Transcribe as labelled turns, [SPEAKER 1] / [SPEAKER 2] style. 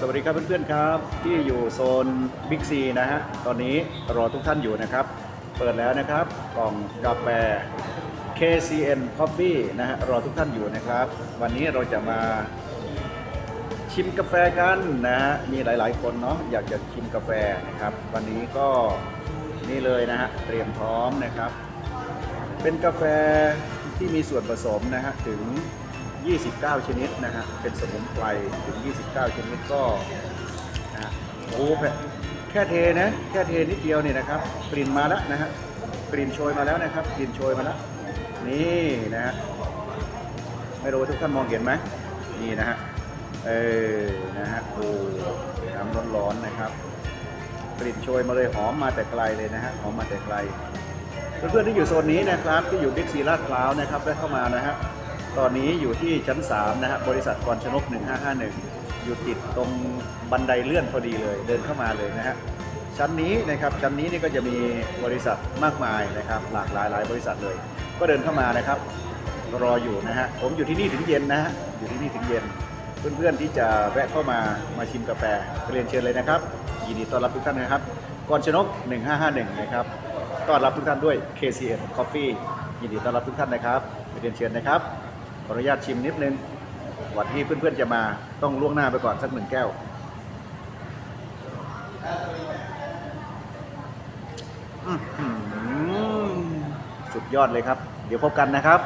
[SPEAKER 1] สวัสดีครับเพื่อนๆครับ ที่อยู่โซนบิ๊กซีนะฮะตอนนี้รอทุกท่านอยู่นะครับ เปิดแล้วนะครับกล่องกาแฟ KCN Coffee นะฮะรอทุกท่านอยู่นะครับ วันนี้เราจะมาชิมกาแฟกันนะฮะมีหลายๆคนเนาะอยากจะชิมกาแฟนะครับ วันนี้ก็นี่เลยนะฮะเตรียมพร้อมนะครับ เป็นกาแฟที่มีส่วนผสมนะฮะถึง 29 ชนิดนะฮะ เป็นสมุนไพรถึง 29 ชนิดก็นะโอ้แค่แค่เทนะ แค่เทนิดเดียวเนี่ยนะครับ กลิ่นมาแล้วนะฮะ กลิ่นโชยมาแล้วนะครับ กลิ่นโชยมาแล้ว นี่นะฮะ ไม่รู้ทุกท่านมองเห็นไหมนี่นะฮะ เออ นะฮะ โอ้น้ำร้อนๆนะครับ กลิ่นโชยมาเลยหอมมาแต่ไกลเลยนะฮะ หอมมาแต่ไกล เพื่อนๆที่อยู่โซนนี้นะครับ ที่อยู่บิ๊กซีลาดพร้าวนะครับได้เข้ามานะฮะ ตอนนี้อยู่ที่ชั้น 3 นะฮะบริษัทกรชนก 1551 อยู่ติดตรงบันไดเลื่อนพอดีเลย เดินเข้ามาเลยนะฮะชั้นนี้นะครับชั้นนี้นี่ก็จะมีบริษัทมากมายนะครับ หลากหลายหลายบริษัทเลย ก็เดินเข้ามานะครับ รออยู่นะฮะผมอยู่ที่นี่ถึงเย็นนะฮะอยู่ที่นี่ถึงเย็น เพื่อนๆที่จะแวะเข้ามามาชิมกาแฟเรียนเชิญเลยนะครับ ยินดีต้อนรับทุกท่านนะครับกรชนก 1551 นะครับต้อนรับทุกท่านด้วย KCN Coffee ยินดีต้อนรับทุกท่านนะครับเรียนเชิญนะครับ ขออนุญาตชิมนิดนึงก่อนที่เพื่อนๆจะมาต้องล่วงหน้าไปก่อนสักหนึ่งแก้ว สุดยอดเลยครับ เดี๋ยวพบกันนะครับ